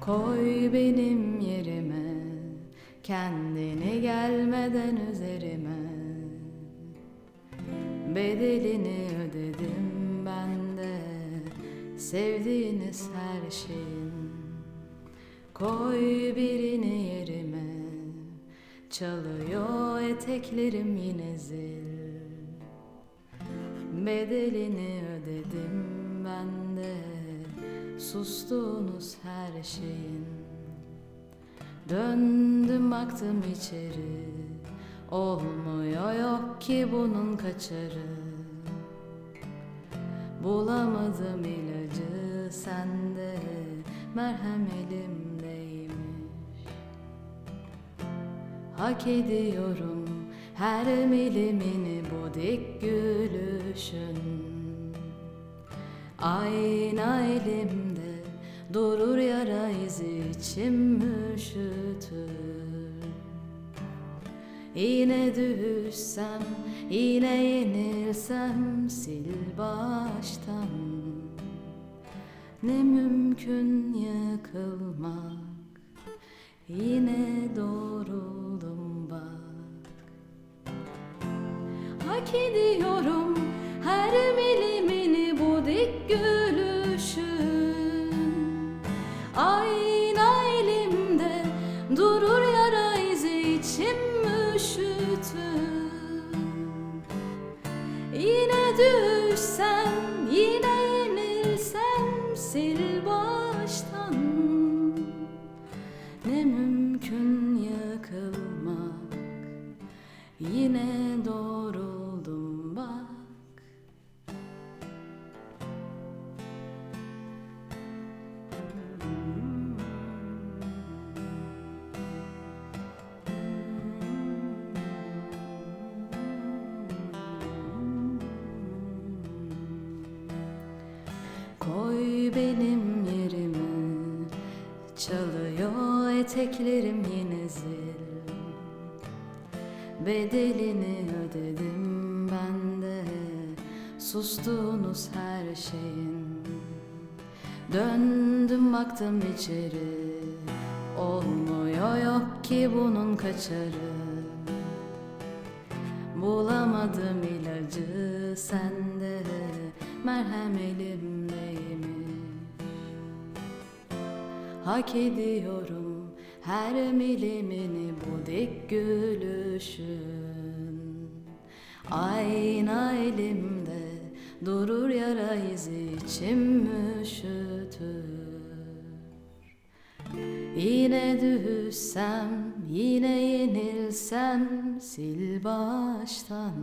Koy benim yerime Kendini gelmeden üzerime. Bedelini ödedim ben de Sevdiğiniz her şeyin. Koy birini yerime Çalıyor eteklerim yine zil. Bedelini ödedim ben de Sustuğunuz her şeyin. Döndüm baktım içeri. Olmuyor yok ki bunun kaçarı. Bulamadım ilacı sende Merhem elimdeymiş. Hak ediyorum her milimini bu dik gülüşün. Ayna elimde durur yara izi içim üşütür Yine düşsem, yine yenilsem sil baştan. Ne mümkün yıkılmak düşsem, yine yenilsem sil Koy benim yerime Çalıyor eteklerim yine zil. Bedelini ödedim ben de. Sustuğunuz her şeyin. Döndüm baktım içeri. Olmuyor yok ki bunun kaçarı. Bulamadım ilacı sende. Merhem elimdeymiş Hak ediyorum her milimini bu dik gülüşün. Ayna elimde durur yara izi içim üşütür. Yine düşsem, yine yenilsem sil baştan.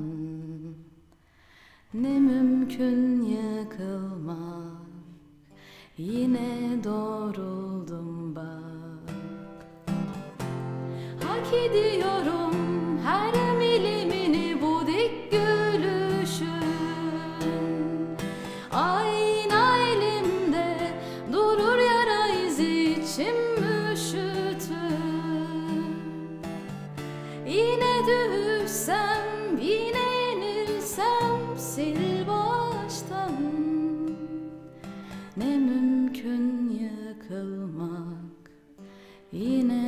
Ne mümkün yıkılmak Yine doğruldum bak. Hak ediyorum her yıkılmak yine